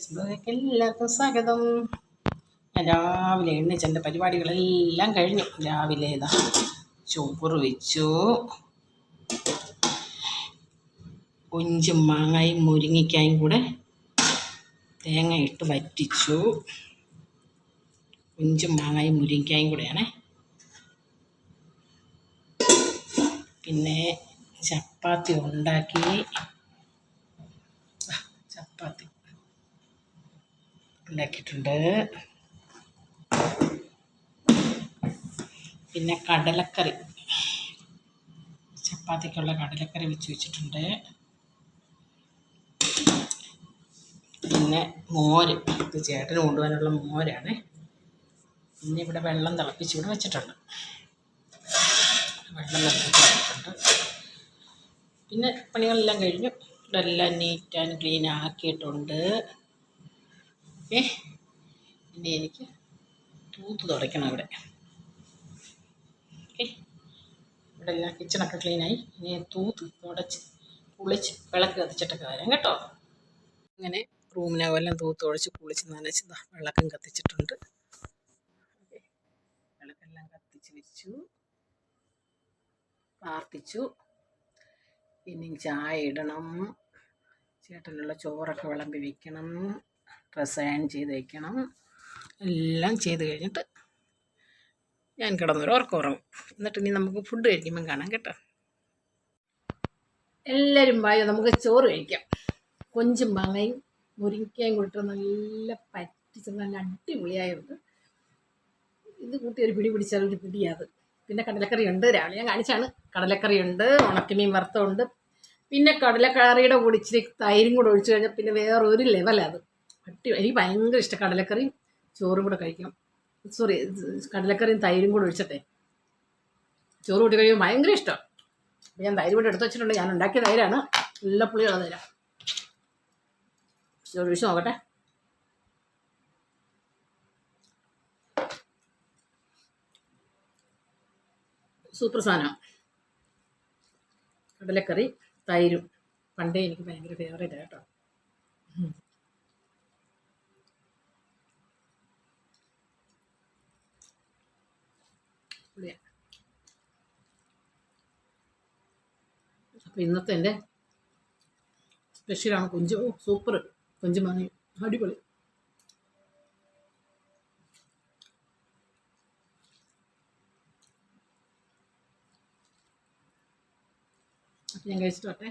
ഫേസ്ബുക്കിലേക്ക് എല്ലാവർക്കും സ്വാഗതം രാവിലെ എണ്ണിച്ച് എന്റെ പരിപാടികളെല്ലാം കഴിഞ്ഞു. രാവിലെ ഇതാ ചോറ് വെച്ചു. കൊഞ്ചും മാങ്ങായും മുരിങ്ങിക്കായും കൂടെ തേങ്ങ ഇട്ട് വറ്റിച്ചു. കൊഞ്ചും മാങ്ങായും മുരിങ്ങിക്കായും കൂടെയാണേ. പിന്നെ ചപ്പാത്തി ഉണ്ടാക്കി ആ, ചപ്പാത്തി ഉണ്ടാക്കിയിട്ടുണ്ട്. പിന്നെ കടലക്കറി. ചപ്പാത്തിക്കുള്ള കടലക്കറി വെച്ച് വെച്ചിട്ടുണ്ട്. പിന്നെ മോര്. ഇത് ചേട്ടന് കൊണ്ടുപോകാനുള്ള മോരാണ്. പിന്നെ ഇവിടെ വെള്ളം തിളപ്പിച്ച് ഇവിടെ വെച്ചിട്ടുണ്ട്. വെള്ളം തിളപ്പിച്ച് വെച്ചിട്ടുണ്ട്. പിന്നെ പണികളെല്ലാം കഴിഞ്ഞു. ഇവിടെ എല്ലാം നീറ്റ് ആൻഡ് ക്ലീൻ ആക്കിയിട്ടുണ്ട്. ഏ? ഇനി എനിക്ക് തൂത്ത് തുടയ്ക്കണം ഇവിടെ ഓക്കെ ഇവിടെ എല്ലാം കിച്ചണൊക്കെ ക്ലീനായി ഇനി തൂത്ത് തുടച്ച് കുളിച്ച് വിളക്ക് കത്തിച്ചിട്ടൊക്കെ വരാം കേട്ടോ. അങ്ങനെ റൂമിനകമെല്ലാം തൂത്ത് തുടച്ച് കുളിച്ച് നനച്ച് വിളക്കും കത്തിച്ചിട്ടുണ്ട്. ഓക്കെ. വിളക്കെല്ലാം കത്തിച്ച് വെച്ചു. പ്രാർത്ഥിച്ചു പിന്നെ ചായ ഇടണം. ചേട്ടനുള്ള ചോറൊക്കെ വിളമ്പി വെക്കണം. ഡ്രസ്സ് അയൺ ചെയ്ത് വയ്ക്കണം എല്ലാം ചെയ്ത് കഴിഞ്ഞിട്ട് ഞാൻ കിടന്നൊരു ഉറക്കം ഉറങ്ങും എന്നിട്ട് ഇനി നമുക്ക് ഫുഡ് കഴിക്കുമ്പം കാണാം കേട്ടോ. എല്ലാവരും വായോ നമുക്ക് ചോറ് കഴിക്കാം. കൊഞ്ചും മാങ്ങയും മുരിങ്ങയും കൂടിയിട്ട് നല്ല പറ്റിച്ച് നല്ല അടിപൊളിയായത് ഇത് കൂട്ടി ഒരു പിടി പിടിച്ചാൽ ഒരു പിടിയാത്. പിന്നെ കടലക്കറി ഉണ്ട് രാവിലെ ഞാൻ കാണിച്ചാണ്. കടലക്കറി ഉണ്ട് ഉണക്കമീൻ വറുത്തമുണ്ട് പിന്നെ കടലക്കറിയുടെ കൂടി ഇച്ചിരി തൈരും കൂടെ ഒഴിച്ചു കഴിഞ്ഞാൽ പിന്നെ വേറൊരു ലെവലത് അട്ടി എനിക്ക് ഭയങ്കര ഇഷ്ടം. കടലക്കറിയും ചോറും കൂടെ കഴിക്കാം. സോറി കടലക്കറിയും തൈരും കൂടെ ഒഴിച്ചിട്ടെ. ചോറ് കൂട്ടി കഴിയുമ്പോൾ ഭയങ്കര ഇഷ്ടം. അപ്പം ഞാൻ തൈര് കൂടെ എടുത്ത് വെച്ചിട്ടുണ്ട്. ഞാൻ ഉണ്ടാക്കിയ തൈരാണ്. നല്ല പുളിയുള്ള തൈരാണ് ചോറ് ഒഴിച്ച് നോക്കട്ടെ. സൂപ്പർ സാധനം. കടലക്കറി തൈരും. പണ്ടേ എനിക്ക് ഭയങ്കര ഫേവറേറ്റ് കേട്ടോ. ഉം. പുളിയാ. അപ്പോൾ ഇന്നത്തെ എന്റെ സ്പെഷ്യലാണ് കൊഞ്ച് ഓ സൂപ്പർ കൊഞ്ച് മാങ്ങി അടിപൊളി അപ്പം ഞാൻ കഴിച്ചിട്ട് വട്ടെ